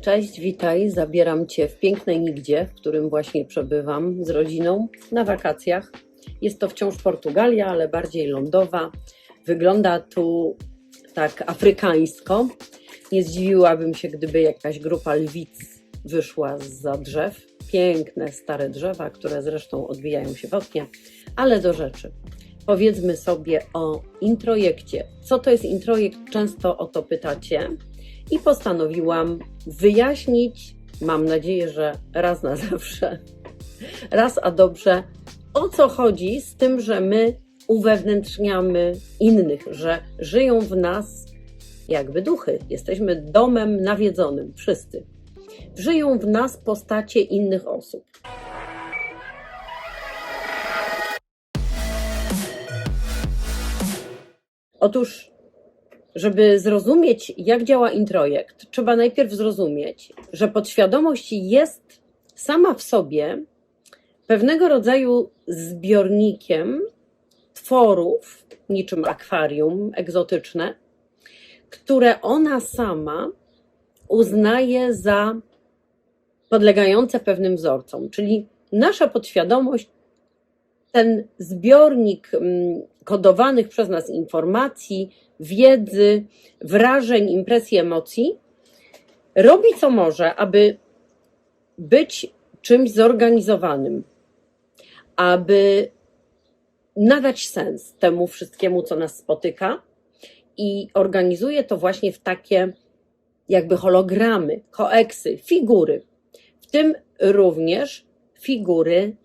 Cześć, witaj. Zabieram Cię w piękne nigdzie, w którym właśnie przebywam z rodziną na wakacjach. Jest to wciąż Portugalia, ale bardziej lądowa. Wygląda tu tak afrykańsko. Nie zdziwiłabym się, gdyby jakaś grupa lwic wyszła za drzew. Piękne, stare drzewa, które zresztą odbijają się w oknie, ale do rzeczy. Powiedzmy sobie o introjekcie. Co to jest introjekt? Często o to pytacie i postanowiłam wyjaśnić, mam nadzieję, że raz na zawsze, raz a dobrze, o co chodzi z tym, że my uwewnętrzniamy innych, że żyją w nas jakby duchy. Jesteśmy domem nawiedzonym, wszyscy. Żyją w nas postacie innych osób. Otóż żeby zrozumieć, jak działa introjekt, trzeba najpierw zrozumieć, że podświadomość jest sama w sobie pewnego rodzaju zbiornikiem tworów, niczym akwarium egzotyczne, które ona sama uznaje za podlegające pewnym wzorcom. Czyli nasza podświadomość, ten zbiornik mm, kodowanych przez nas informacji, wiedzy, wrażeń, impresji, emocji, robi co może, aby być czymś zorganizowanym, aby nadać sens temu wszystkiemu, co nas spotyka, i organizuje to właśnie w takie jakby hologramy, koeksy, figury, w tym również figury,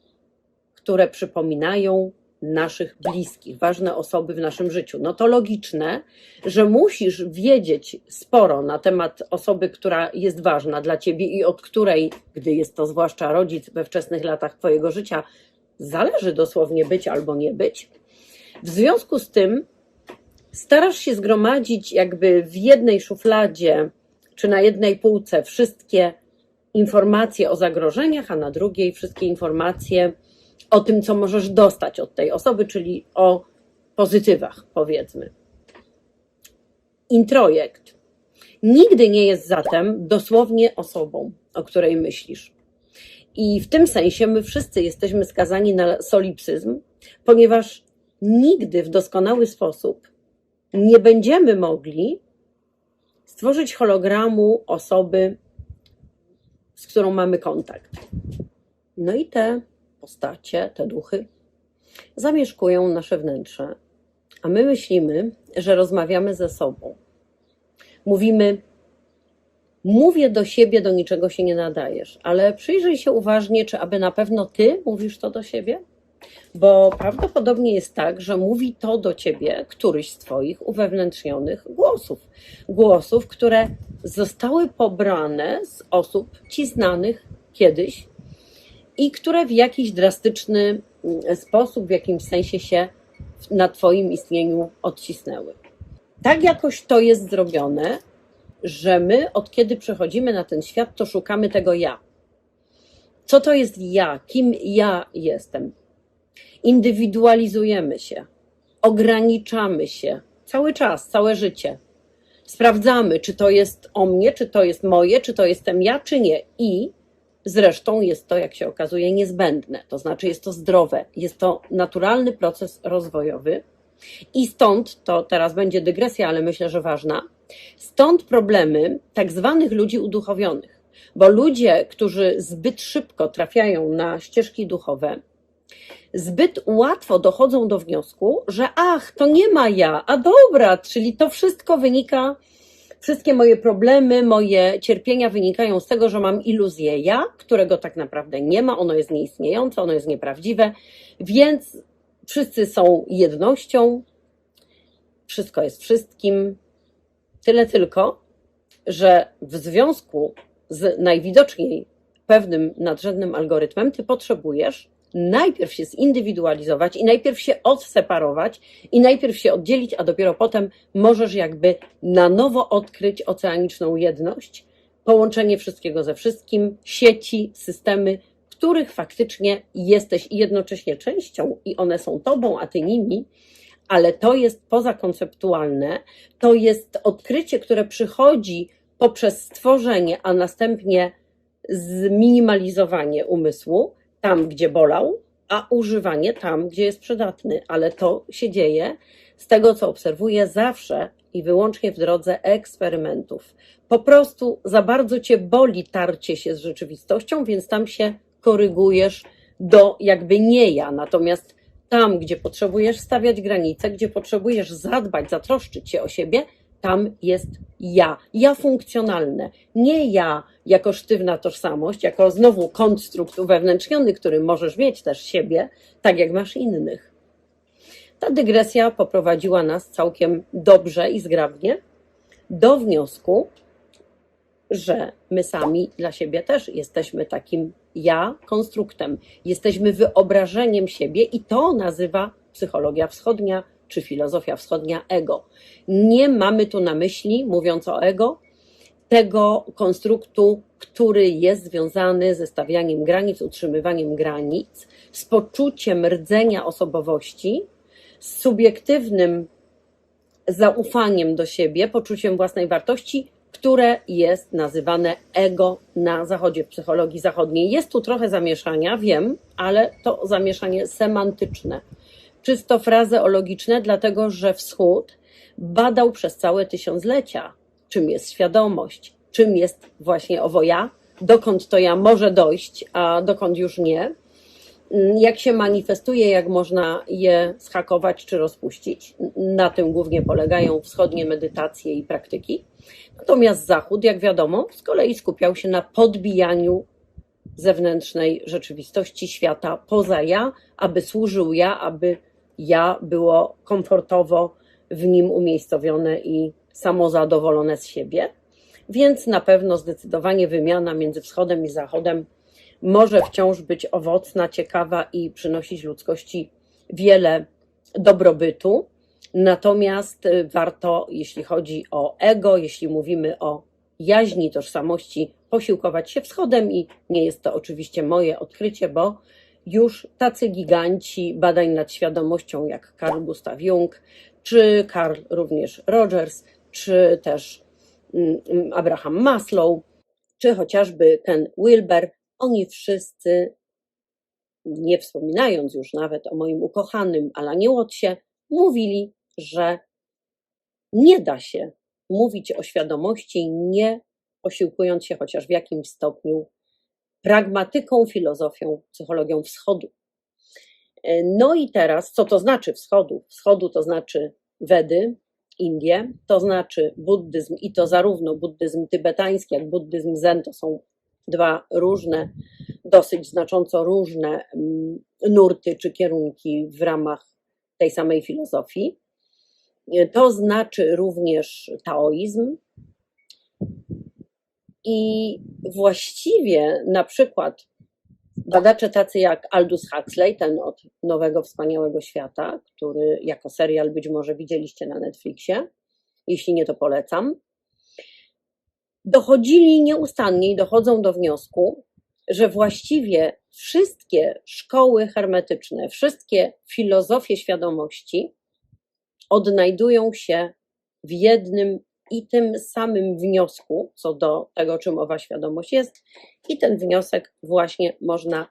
które przypominają naszych bliskich, ważne osoby w naszym życiu. No to logiczne, że musisz wiedzieć sporo na temat osoby, która jest ważna dla ciebie i od której, gdy jest to zwłaszcza rodzic we wczesnych latach twojego życia, zależy dosłownie być albo nie być. W związku z tym starasz się zgromadzić jakby w jednej szufladzie czy na jednej półce wszystkie informacje o zagrożeniach, a na drugiej wszystkie informacje o tym, co możesz dostać od tej osoby, czyli o pozytywach, powiedzmy. Introjekt nigdy nie jest zatem dosłownie osobą, o której myślisz. I w tym sensie my wszyscy jesteśmy skazani na solipsyzm, ponieważ nigdy w doskonały sposób nie będziemy mogli stworzyć hologramu osoby, z którą mamy kontakt. No i te postacie, te duchy zamieszkują nasze wnętrze, a my myślimy, że rozmawiamy ze sobą. Mówimy, mówię do siebie, do niczego się nie nadajesz, ale przyjrzyj się uważnie, czy aby na pewno ty mówisz to do siebie? Bo prawdopodobnie jest tak, że mówi to do ciebie któryś z Twoich uwewnętrznionych głosów. Głosów, które zostały pobrane z osób ci znanych kiedyś i które w jakiś drastyczny mm, sposób, w jakimś sensie się na Twoim istnieniu odcisnęły. Tak jakoś to jest zrobione, że my od kiedy przychodzimy na ten świat, to szukamy tego ja. Co to jest ja? Kim ja jestem? Indywidualizujemy się, ograniczamy się cały czas, całe życie. Sprawdzamy, czy to jest o mnie, czy to jest moje, czy to jestem ja, czy nie. I Zresztą jest to, jak się okazuje, niezbędne, to znaczy jest to zdrowe, jest to naturalny proces rozwojowy. I stąd, to teraz będzie dygresja, ale myślę, że ważna, stąd problemy tak zwanych ludzi uduchowionych, bo ludzie, którzy zbyt szybko trafiają na ścieżki duchowe, zbyt łatwo dochodzą do wniosku, że ach, to nie ma ja, a dobra, czyli to wszystko wynika Wszystkie moje problemy, moje cierpienia wynikają z tego, że mam iluzję ja, którego tak naprawdę nie ma, ono jest nieistniejące, ono jest nieprawdziwe, więc wszyscy są jednością, wszystko jest wszystkim. Tyle tylko, że w związku z najwidoczniej pewnym nadrzędnym algorytmem, ty potrzebujesz najpierw się zindywidualizować i najpierw się odseparować i najpierw się oddzielić, a dopiero potem możesz jakby na nowo odkryć oceaniczną jedność, połączenie wszystkiego ze wszystkim, sieci, systemy, których faktycznie jesteś jednocześnie częścią i one są tobą, a ty nimi, ale to jest pozakonceptualne, to jest odkrycie, które przychodzi poprzez stworzenie, a następnie zminimalizowanie umysłu tam, gdzie bolał, a używanie tam, gdzie jest przydatny. Ale to się dzieje z tego, co obserwuję zawsze i wyłącznie w drodze eksperymentów. Po prostu za bardzo cię boli tarcie się z rzeczywistością, więc tam się korygujesz do jakby nie ja. Natomiast tam, gdzie potrzebujesz stawiać granice, gdzie potrzebujesz zadbać, zatroszczyć się o siebie, tam jest ja. Ja funkcjonalne. Nie ja jako sztywna tożsamość, jako znowu konstrukt uwewnętrzniony, który możesz mieć też siebie, tak jak masz innych. Ta dygresja poprowadziła nas całkiem dobrze i zgrabnie do wniosku, że my sami dla siebie też jesteśmy takim ja konstruktem. Jesteśmy wyobrażeniem siebie i to nazywa psychologia wschodnia czy filozofia wschodnia ego. Nie mamy tu na myśli, mówiąc o ego, tego konstruktu, który jest związany ze stawianiem granic, utrzymywaniem granic, z poczuciem rdzenia osobowości, z subiektywnym zaufaniem do siebie, poczuciem własnej wartości, które jest nazywane ego na zachodzie, w psychologii zachodniej. Jest tu trochę zamieszania, wiem, ale to zamieszanie semantyczne, czysto frazeologiczne, dlatego że wschód badał przez całe tysiąclecia, czym jest świadomość, czym jest właśnie owo ja, dokąd to ja może dojść, a dokąd już nie Mm, jak się manifestuje, jak można je schakować czy rozpuścić. Na tym głównie polegają wschodnie medytacje i praktyki. Natomiast Zachód, jak wiadomo, z kolei skupiał się na podbijaniu zewnętrznej rzeczywistości świata poza ja, aby służył ja, aby ja było komfortowo w nim umiejscowione i samozadowolone z siebie. Więc na pewno zdecydowanie wymiana między wschodem i zachodem może wciąż być owocna, ciekawa i przynosić ludzkości wiele dobrobytu. Natomiast y, warto, jeśli chodzi o ego, jeśli mówimy o jaźni, tożsamości, posiłkować się wschodem i nie jest to oczywiście moje odkrycie, bo już tacy giganci badań nad świadomością jak Carl Gustav Jung, czy Carl również Rogers, czy też mm, Abraham Maslow, czy chociażby Ken Wilber. Oni wszyscy, nie wspominając już nawet o moim ukochanym Alanie Łotsie, mówili, że nie da się mówić o świadomości, nie posiłkując się chociaż w jakimś stopniu pragmatyką, filozofią, psychologią wschodu. No i teraz, co to znaczy wschodu? Wschodu to znaczy Wedy, Indie, to znaczy buddyzm i to zarówno buddyzm tybetański, jak buddyzm zen to są dwa różne, dosyć znacząco różne mm, nurty czy kierunki w ramach tej samej filozofii. To znaczy również taoizm. I właściwie na przykład badacze tacy jak Aldous Huxley, ten od Nowego Wspaniałego Świata, który jako serial być może widzieliście na Netflixie, jeśli nie, to polecam dochodzili nieustannie i dochodzą do wniosku, że właściwie wszystkie szkoły hermetyczne, wszystkie filozofie świadomości odnajdują się w jednym i tym samym wniosku co do tego, czym owa świadomość jest, i ten wniosek właśnie można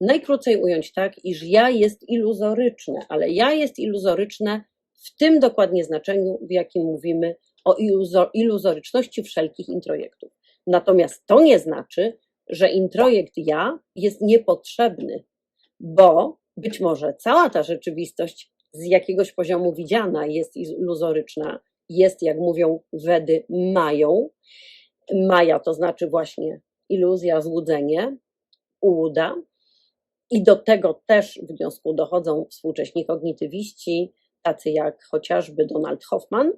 najkrócej ująć tak, iż ja jest iluzoryczne, ale ja jest iluzoryczne w tym dokładnie znaczeniu, w jakim mówimy o iluzoryczności wszelkich introjektów. Natomiast to nie znaczy, że introjekt ja jest niepotrzebny, bo być może cała ta rzeczywistość z jakiegoś poziomu widziana jest iluzoryczna, jest, jak mówią Wedy, mają. Maja to znaczy właśnie iluzja, złudzenie, ułuda. I do tego też w wniosku dochodzą współcześni kognitywiści, tacy jak chociażby Donald Hoffman,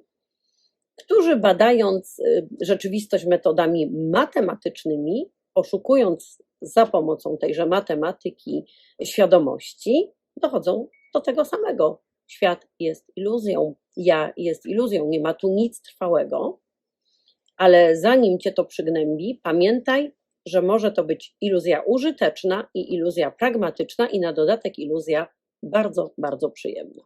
którzy badając y, rzeczywistość metodami matematycznymi, poszukując za pomocą tejże matematyki świadomości, dochodzą do tego samego. Świat jest iluzją, ja jest iluzją, nie ma tu nic trwałego, ale zanim cię to przygnębi, pamiętaj, że może to być iluzja użyteczna i iluzja pragmatyczna, i na dodatek iluzja bardzo, bardzo przyjemna.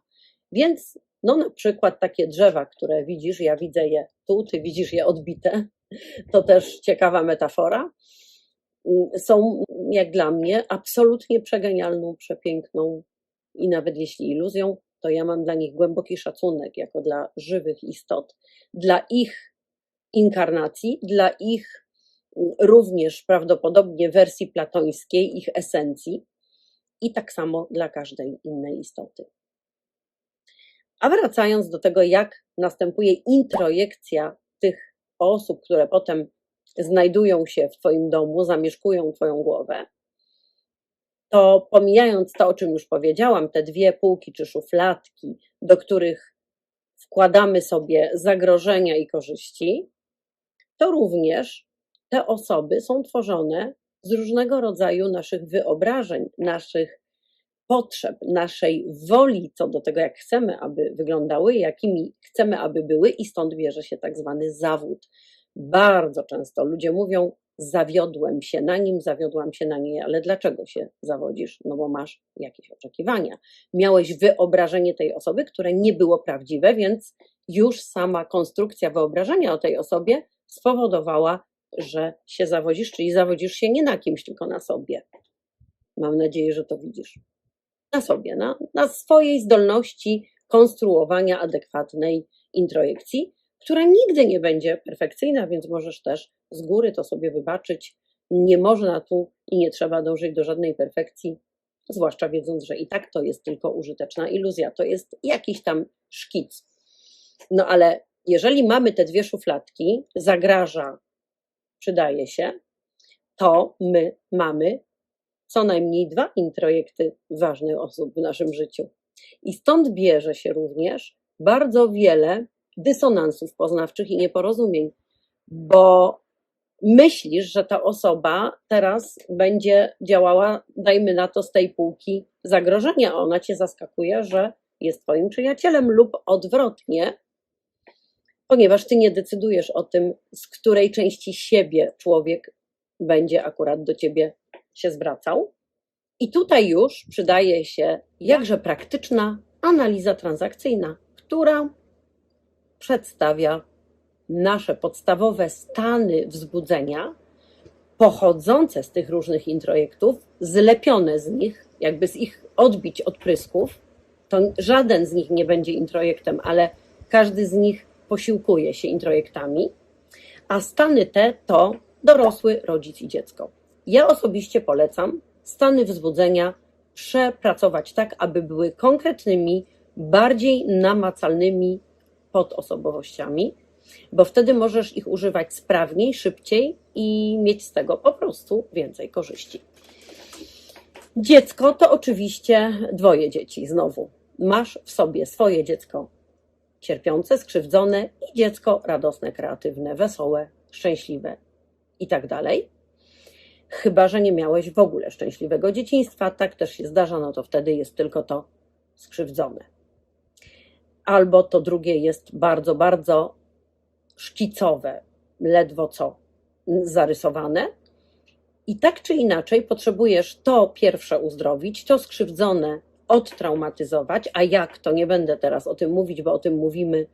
Więc no na przykład takie drzewa, które widzisz, ja widzę je tu, ty widzisz je odbite, To też ciekawa metafora. Są, jak dla mnie, absolutnie przegenialną, przepiękną i nawet jeśli iluzją, to ja mam dla nich głęboki szacunek jako dla żywych istot, dla ich inkarnacji, dla ich również prawdopodobnie wersji platońskiej, ich esencji i tak samo dla każdej innej istoty. A wracając do tego, jak następuje introjekcja tych osób, które potem znajdują się w Twoim domu, zamieszkują Twoją głowę, to pomijając to, o czym już powiedziałam, te dwie półki czy szufladki, do których wkładamy sobie zagrożenia i korzyści, to również te osoby są tworzone z różnego rodzaju naszych wyobrażeń, naszych potrzeb, naszej woli co do tego, jak chcemy, aby wyglądały, jakimi chcemy, aby były, i stąd bierze się tak zwany zawód. Bardzo często ludzie mówią: Zawiodłem się na nim, zawiodłam się na niej, ale dlaczego się zawodzisz? No bo masz jakieś oczekiwania. Miałeś wyobrażenie tej osoby, które nie było prawdziwe, więc już sama konstrukcja wyobrażenia o tej osobie spowodowała, że się zawodzisz, czyli zawodzisz się nie na kimś, tylko na sobie. Mam nadzieję, że to widzisz. Na sobie, na, na swojej zdolności konstruowania adekwatnej introjekcji, która nigdy nie będzie perfekcyjna, więc możesz też z góry to sobie wybaczyć. Nie można tu i nie trzeba dążyć do żadnej perfekcji, zwłaszcza wiedząc, że i tak to jest tylko użyteczna iluzja, to jest jakiś tam szkic. No ale jeżeli mamy te dwie szufladki, zagraża, przydaje się, to my mamy co najmniej dwa introjekty ważnych osób w naszym życiu. I stąd bierze się również bardzo wiele dysonansów poznawczych i nieporozumień, bo myślisz, że ta osoba teraz będzie działała, dajmy na to, z tej półki zagrożenia, ona cię zaskakuje, że jest twoim przyjacielem lub odwrotnie, ponieważ ty nie decydujesz o tym, z której części siebie człowiek będzie akurat do ciebie się zwracał. I tutaj już przydaje się jakże praktyczna analiza transakcyjna, która przedstawia nasze podstawowe stany wzbudzenia, pochodzące z tych różnych introjektów, zlepione z nich, jakby z ich odbić odprysków. To żaden z nich nie będzie introjektem, ale każdy z nich posiłkuje się introjektami, a stany te to dorosły rodzic i dziecko. Ja osobiście polecam stany wzbudzenia przepracować tak, aby były konkretnymi, bardziej namacalnymi podosobowościami, bo wtedy możesz ich używać sprawniej, szybciej i mieć z tego po prostu więcej korzyści. Dziecko to oczywiście dwoje dzieci, znowu. Masz w sobie swoje dziecko cierpiące, skrzywdzone i dziecko radosne, kreatywne, wesołe, szczęśliwe i tak dalej. Chyba, że nie miałeś w ogóle szczęśliwego dzieciństwa, tak też się zdarza, no to wtedy jest tylko to skrzywdzone. Albo to drugie jest bardzo, bardzo szkicowe, ledwo co zarysowane. I tak czy inaczej potrzebujesz to pierwsze uzdrowić, to skrzywdzone odtraumatyzować, a jak to nie będę teraz o tym mówić, bo o tym mówimy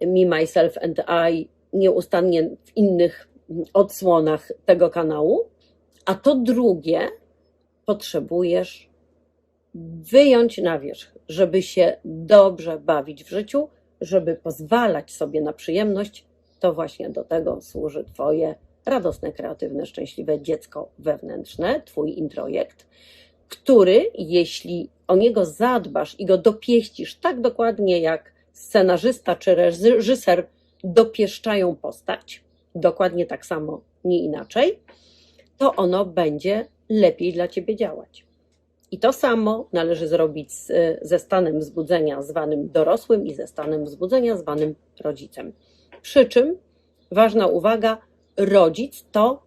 Me, Myself and I nieustannie w innych odsłonach tego kanału. A to drugie potrzebujesz wyjąć na wierzch, żeby się dobrze bawić w życiu, żeby pozwalać sobie na przyjemność, to właśnie do tego służy Twoje radosne, kreatywne, szczęśliwe dziecko wewnętrzne, Twój introjekt, który, jeśli o niego zadbasz i go dopieścisz tak dokładnie jak scenarzysta czy reżyser dopieszczają postać, dokładnie tak samo, nie inaczej, to ono będzie lepiej dla ciebie działać. I to samo należy zrobić z, ze stanem wzbudzenia zwanym dorosłym i ze stanem wzbudzenia zwanym rodzicem. Przy czym ważna uwaga, rodzic to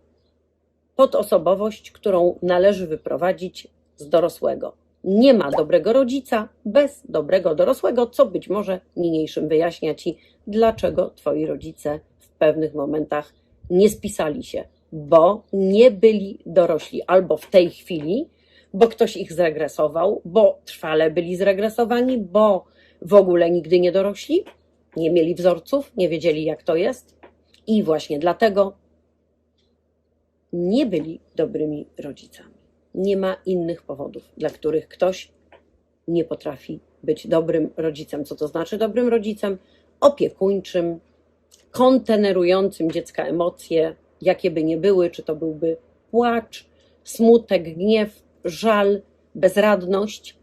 podosobowość, którą należy wyprowadzić z dorosłego. Nie ma dobrego rodzica bez dobrego dorosłego, co być może niniejszym wyjaśnia ci, dlaczego twoi rodzice w pewnych momentach nie spisali się, bo nie byli dorośli albo w tej chwili, bo ktoś ich zregresował, bo trwale byli zregresowani, bo w ogóle nigdy nie dorośli, nie mieli wzorców, nie wiedzieli jak to jest, I właśnie dlatego nie byli dobrymi rodzicami. Nie ma innych powodów, dla których ktoś nie potrafi być dobrym rodzicem. Co to znaczy dobrym rodzicem? Opiekuńczym, kontenerującym dziecka emocje, jakie by nie były, czy to byłby płacz, smutek, gniew, żal, bezradność.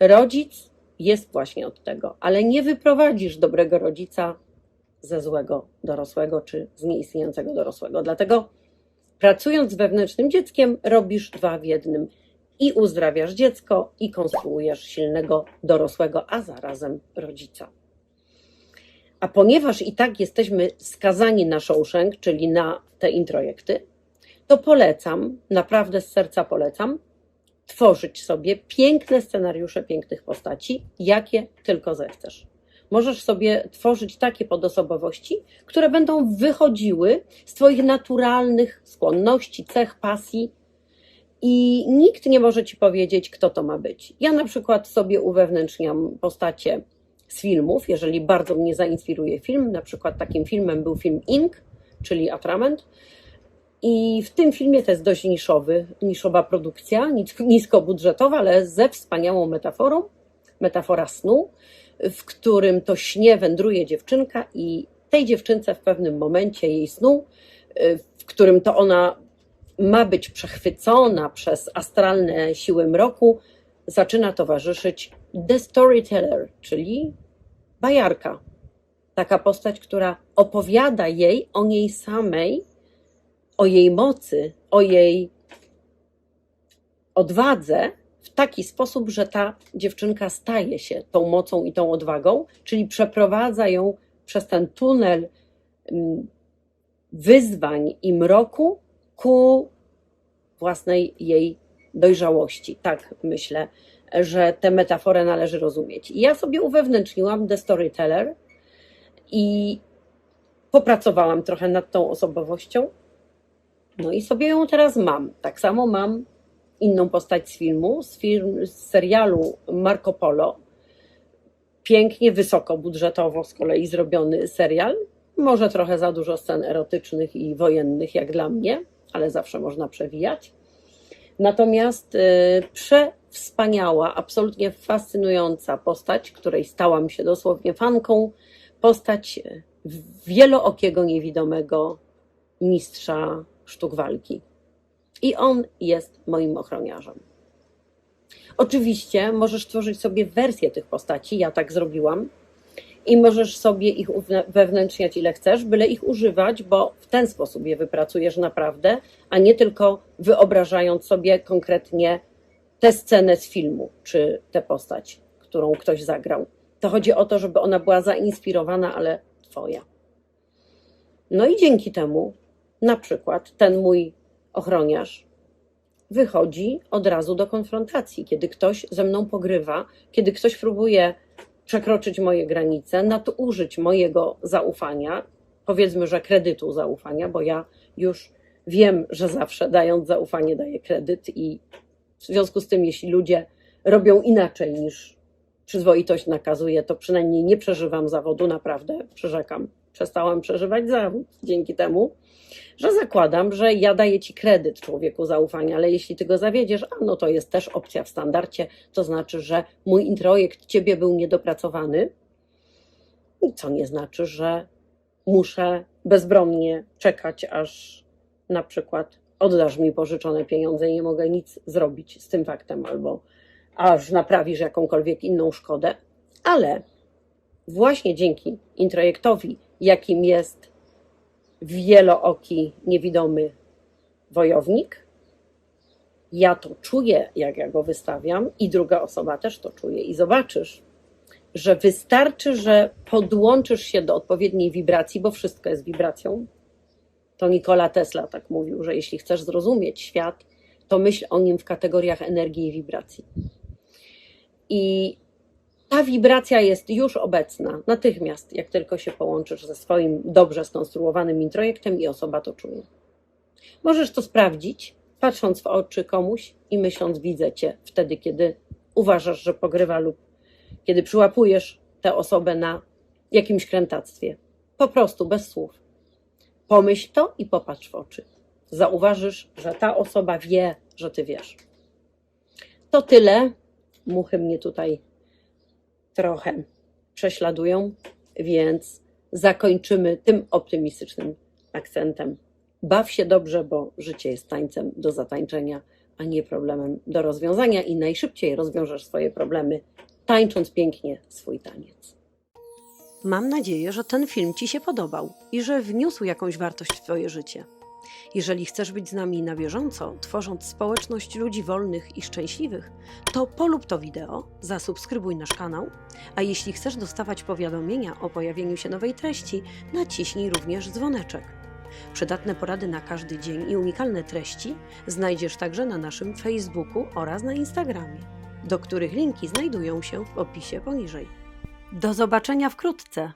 Rodzic jest właśnie od tego, ale nie wyprowadzisz dobrego rodzica ze złego dorosłego czy z nieistniejącego dorosłego. Dlatego pracując z wewnętrznym dzieckiem, robisz dwa w jednym. I uzdrawiasz dziecko, i konstruujesz silnego dorosłego, a zarazem rodzica. A ponieważ i tak jesteśmy skazani na Shawshank, czyli na te introjekty, to polecam, naprawdę z serca polecam, tworzyć sobie piękne scenariusze pięknych postaci, jakie tylko zechcesz. Możesz sobie tworzyć takie podosobowości, które będą wychodziły z Twoich naturalnych skłonności, cech, pasji, i nikt nie może Ci powiedzieć, kto to ma być. Ja na przykład sobie uwewnętrzniam postacie z filmów, jeżeli bardzo mnie zainspiruje film. Na przykład takim filmem był film Ink, czyli Atrament. I w tym filmie to jest dość niszowy, niszowa produkcja, niskobudżetowa, ale ze wspaniałą metaforą, metafora snu, w którym to śnie wędruje dziewczynka i tej dziewczynce w pewnym momencie jej snu, w którym to ona ma być przechwycona przez astralne siły mroku, zaczyna towarzyszyć The Storyteller, czyli bajarka. Taka postać, która opowiada jej o niej samej, o jej mocy, o jej odwadze w taki sposób, że ta dziewczynka staje się tą mocą i tą odwagą, czyli przeprowadza ją przez ten tunel mm, wyzwań i mroku ku własnej jej dojrzałości. Tak myślę, że tę metaforę należy rozumieć. I ja sobie uwewnętrzniłam The Storyteller i popracowałam trochę nad tą osobowością. No i sobie ją teraz mam. Tak samo mam inną postać z filmu, z, film, z serialu Marco Polo. Pięknie, wysokobudżetowo z kolei zrobiony serial. Może trochę za dużo scen erotycznych i wojennych, jak dla mnie, ale zawsze można przewijać. Natomiast y, przewspaniała, absolutnie fascynująca postać, której stałam się dosłownie fanką, postać y, wielookiego, niewidomego mistrza sztuk walki. I on jest moim ochroniarzem. Oczywiście możesz tworzyć sobie wersję tych postaci, ja tak zrobiłam, i możesz sobie ich wewnętrzniać ile chcesz, byle ich używać, bo w ten sposób je wypracujesz naprawdę, a nie tylko wyobrażając sobie konkretnie tę scenę z filmu, czy tę postać, którą ktoś zagrał. To chodzi o to, żeby ona była zainspirowana, ale twoja. No i dzięki temu, na przykład, ten mój ochroniarz wychodzi od razu do konfrontacji, kiedy ktoś ze mną pogrywa, kiedy ktoś próbuje przekroczyć moje granice, nadużyć mojego zaufania, powiedzmy, że kredytu zaufania, bo ja już wiem, że zawsze dając zaufanie daję kredyt i w związku z tym, jeśli ludzie robią inaczej niż przyzwoitość nakazuje, to przynajmniej nie przeżywam zawodu, naprawdę przyrzekam. Przestałam przeżywać zawód dzięki temu, że zakładam, że ja daję ci kredyt człowieku zaufania, ale jeśli ty go zawiedziesz, a no to jest też opcja w standardzie, to znaczy, że mój introjekt ciebie był niedopracowany, co nie znaczy, że muszę bezbronnie czekać, aż na przykład oddasz mi pożyczone pieniądze i nie mogę nic zrobić z tym faktem, albo aż naprawisz jakąkolwiek inną szkodę, ale właśnie dzięki introjektowi, jakim jest wielooki, niewidomy wojownik. Ja to czuję, jak ja go wystawiam, i druga osoba też to czuje. I zobaczysz, że wystarczy, że podłączysz się do odpowiedniej wibracji, bo wszystko jest wibracją. To Nikola Tesla tak mówił, że jeśli chcesz zrozumieć świat, to myśl o nim w kategoriach energii i wibracji. I ta wibracja jest już obecna natychmiast, jak tylko się połączysz ze swoim dobrze skonstruowanym introjektem i osoba to czuje. Możesz to sprawdzić, patrząc w oczy komuś i myśląc, widzę cię wtedy, kiedy uważasz, że pogrywa lub kiedy przyłapujesz tę osobę na jakimś krętactwie. Po prostu, bez słów. Pomyśl to i popatrz w oczy. Zauważysz, że ta osoba wie, że ty wiesz. To tyle. Muchy mnie tutaj trochę prześladują, więc zakończymy tym optymistycznym akcentem. Baw się dobrze, bo życie jest tańcem do zatańczenia, a nie problemem do rozwiązania i najszybciej rozwiążesz swoje problemy tańcząc pięknie swój taniec. Mam nadzieję, że ten film Ci się podobał i że wniósł jakąś wartość w Twoje życie. Jeżeli chcesz być z nami na bieżąco, tworząc społeczność ludzi wolnych i szczęśliwych, to polub to wideo, zasubskrybuj nasz kanał, a jeśli chcesz dostawać powiadomienia o pojawieniu się nowej treści, naciśnij również dzwoneczek. Przydatne porady na każdy dzień i unikalne treści znajdziesz także na naszym Facebooku oraz na Instagramie, do których linki znajdują się w opisie poniżej. Do zobaczenia wkrótce!